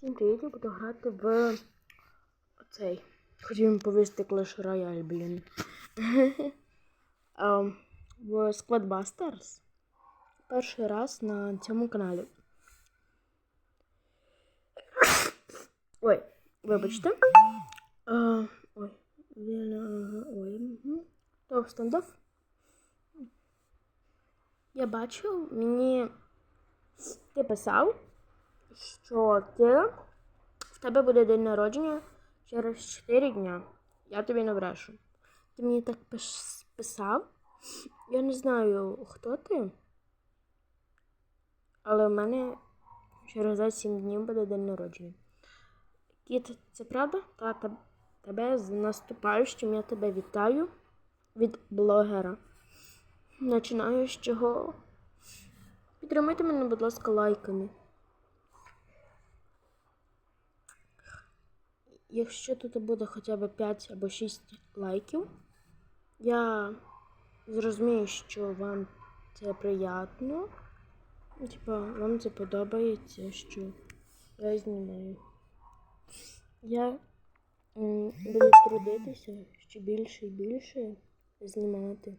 Всім привіт, я буду грати в оцей. Хотів повісти Clash Royale, блін. Ем, в Squadbusters. Перший раз на цьому каналі. Ой, вибачте. Е, ой, він, ой. То стендов. Я бачив, мені ти писав, що ти в тебе буде день народження через 4 дня. Я тобі не. Ти мені так писав. Я не знаю, хто ти. Але в мене через 7 днів буде день народження. Кіт, це правда? Та тебе з наступаючим я тебе вітаю від блогера. Починаю з чого. Підтримайте мене, будь ласка, лайками. Якщо тут буде хоча б 5 або 6 лайків, я зрозумію, що вам це приємно. Ну, Типа, вам це подобається, що я знімаю. Я буду трудитися ще більше і більше знімати,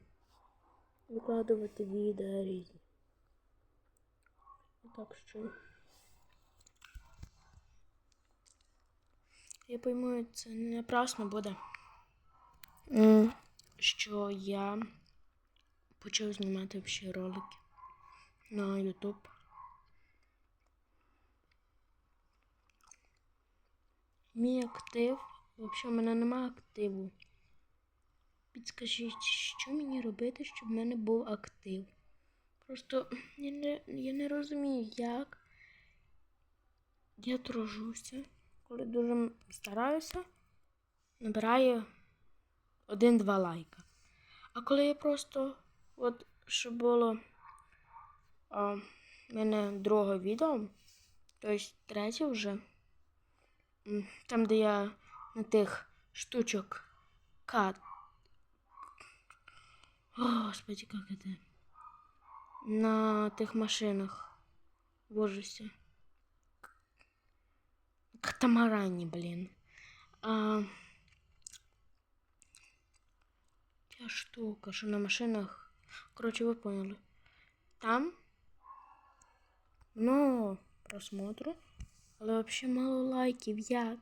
викладувати відео різні. Так що. Я пойму, це не напрасно буде. М, Що я почав знімати взагалі ролики на YouTube. Мій актив. Взагалі, в мене немає активу. Підскажіть, що мені робити, щоб в мене був актив? Просто я не, я не розумію, як я тружуся, коли дуже стараюся, набираю один-два лайка. А коли я просто, от, що було в мене друге відео, тобто третє вже, там, де я на тих штучок кат. Господи, як це? На тих машинах вожуся. Катамарані, блін. А... Ця штука, що на машинах. Коротше, ви поняли. Там ну, просмотру, але взагалі мало лайків. Як?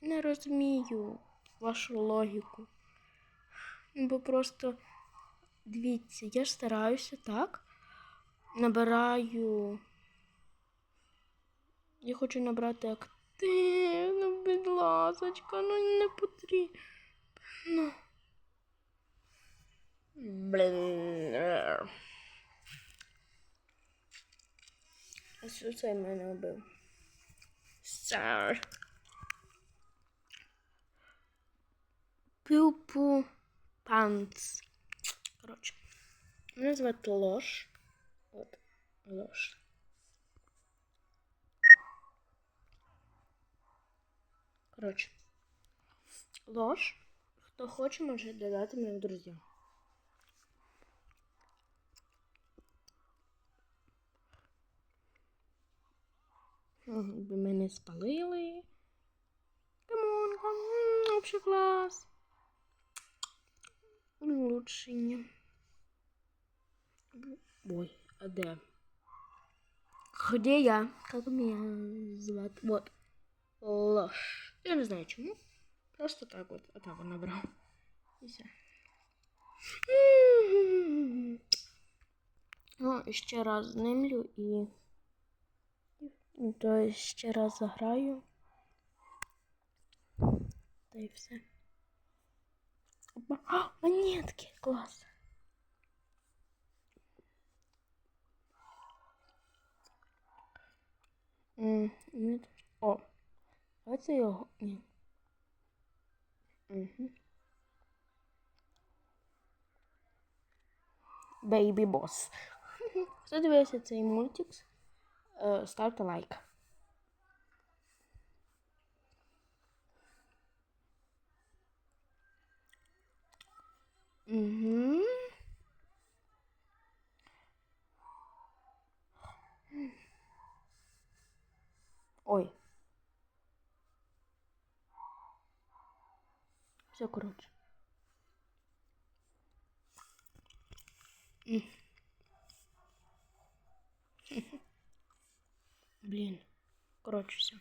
Я не розумію вашу логіку. Ну, Бо просто дивіться, я стараюся так. Набираю. Я хочу набрати актив. Ну, будь ласочка, ну не потрібно. Блін. Ось оцей мене вбив. Сар. Пюпу панц. Коротше. Мене звати Лош. От, Лош. Коротше. Лош. Хто хоче, може додати мене в друзі. Мене спалили. Камон, камон, общий клас. Улучшення. Ой, а де? Где я? Как меня звать? Вот. Ложь. Я не знаю чому. Просто так вот. Так вот набрал. І все. Ну, ще раз знімлю і. То ще раз заграю. Та й все. А, монетки! Клас! М, ні. О, давайте його. Ні. Угу. Baby Boss. Хто дивився цей мультик? Е, Ставте лайк. Угу. Ой. Все, коротше. М. Блін. Коротше, все.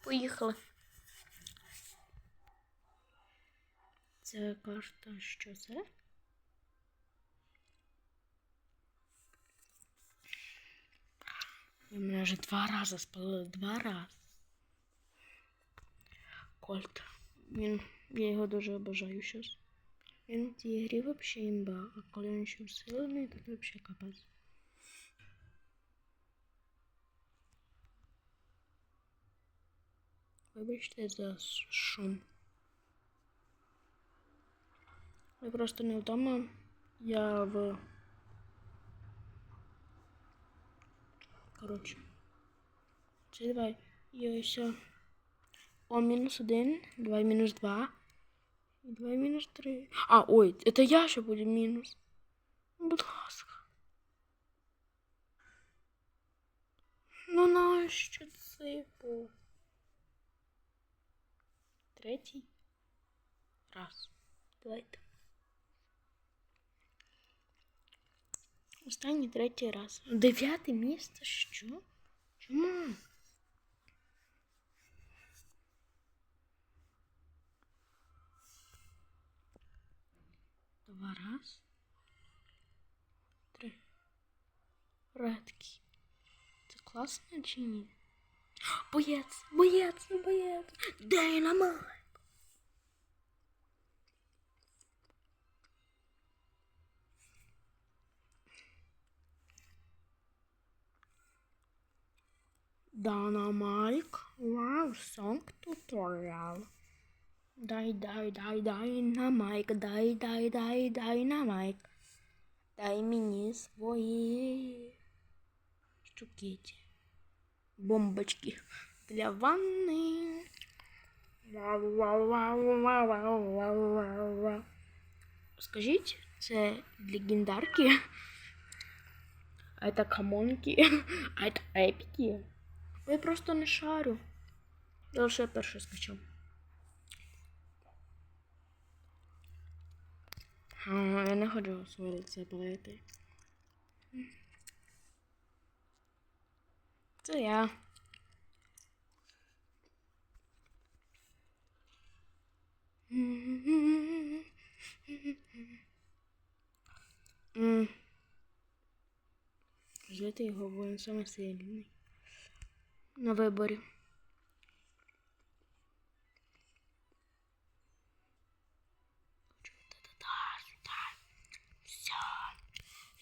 Поїхали. Це карта, що це? Ви мене вже два рази спалили. Два рази. Кольт. Він. Я його дуже обожаю щось. Він в цій грі взагалі імба, а коли він ще усилений, то взагалі капець. Вибачте за шум. Я просто не вдома. Я в. Коротше. Це давай. Я все. О, мінус один, два мінус два. І два мінус три. А, ой, это я ще буде мінус. Будь ласка. Ну нащо це був? Третій. Раз. Давайте. Останній третій раз. Дев'яте місце? Що? Чому? Два раз. Три. Редкий. Це класно чи ні? Боєць, боєць, боєць. Динамайт. Dynamite. Wow, song tutorial. Дай, дай, дай, дай на майк, дай, дай, дай, дай на майк. Дай мені свої штукеті. Бомбочки для ванни. Вау, вау, вау, вау, вау, вау, вау, вау. Скажіть, це легендарки? А это камонки? А это епіки? Я просто не шарю. Я лише перше скачав. А, я не хочу своє це плити. Це я. М. Жити його, бо він саме сильний. На виборі. Все.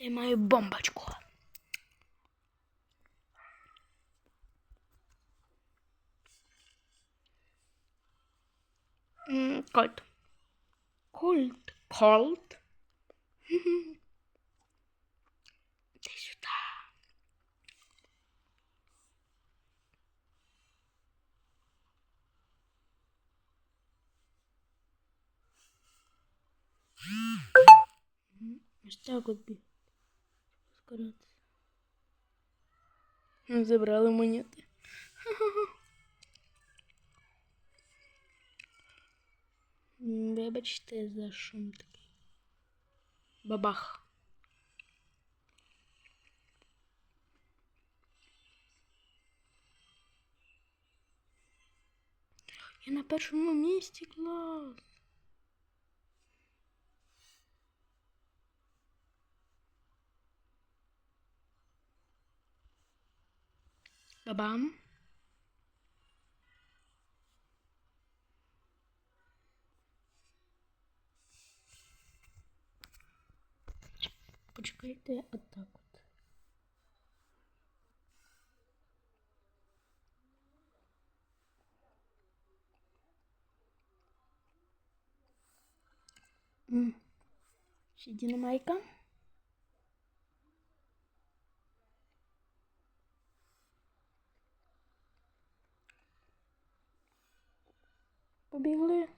Я маю бомбочку. Кольт. Кольт. Кольт. Иди сюда. Ось так от біг. Скоротися. Забрали монети. М, Вибачте за шум такий. Бабах. Я на першому місці клас. Бабам. Почекайте отак от. Ще динамайка. Побігли.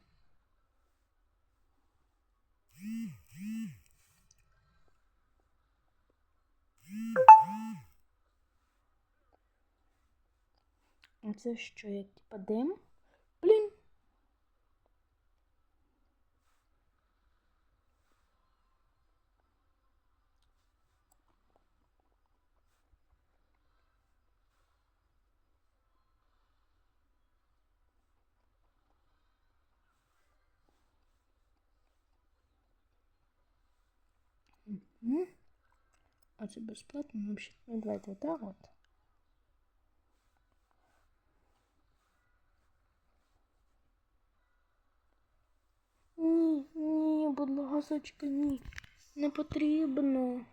Це що, як типа дим? Блін. М? А це безплатно взагалі. Ну, давайте отак от. Ні, ні, будь ласочка, ні. Не потрібно.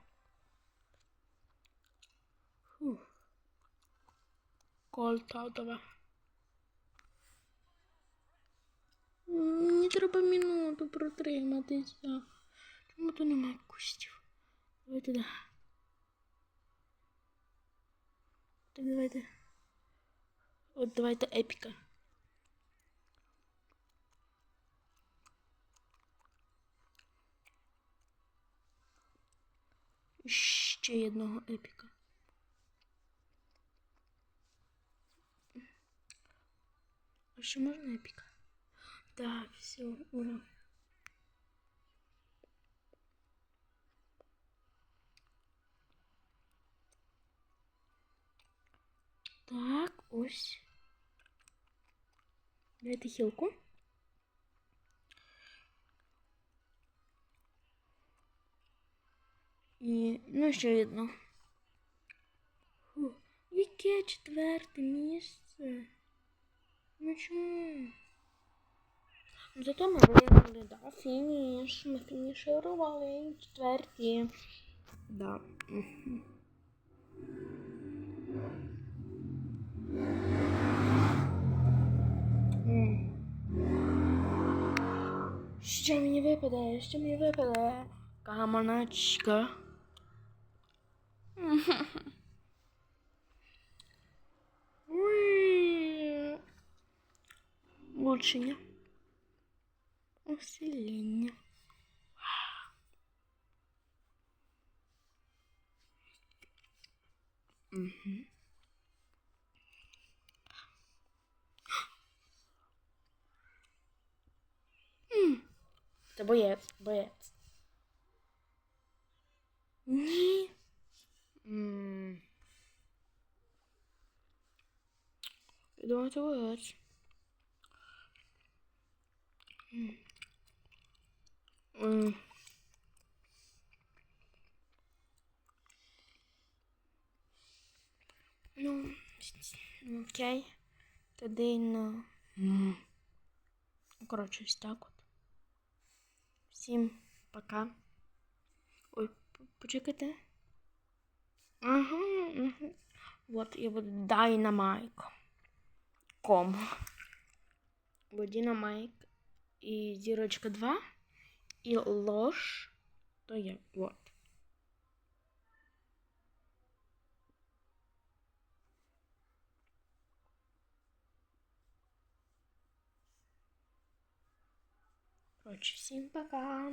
Фух. Кольтатове. Мені треба минуту протриматися. Чому тут немає кустів? Давайте да. Так давайте. От давайте епіка. Ще одного епіка. А ще можна епіка? Так, все, ура. Так, ось. Дайте хілку. І, ну, ще одну. Фу, яке четверте місце? Ну чому? Зато ми виграли, да, фініш. Ми фініширували четверті. Да. Що мені випаде? Що мені випаде? Камоночка. Ой. Улучшення. Усилення. Угу. Це боєць, боєць. Ні. М. Я думаю, це боєць. Ну, окей. Тоді на. Ну, Коротше, ось так. Всім пока. Ой, п- почекайте. Ага, ага. Вот, я буду Dynamite. Ком. Бо Dynamite і зірочка 2. І ложь. То я. Вот. Короче, всім пока.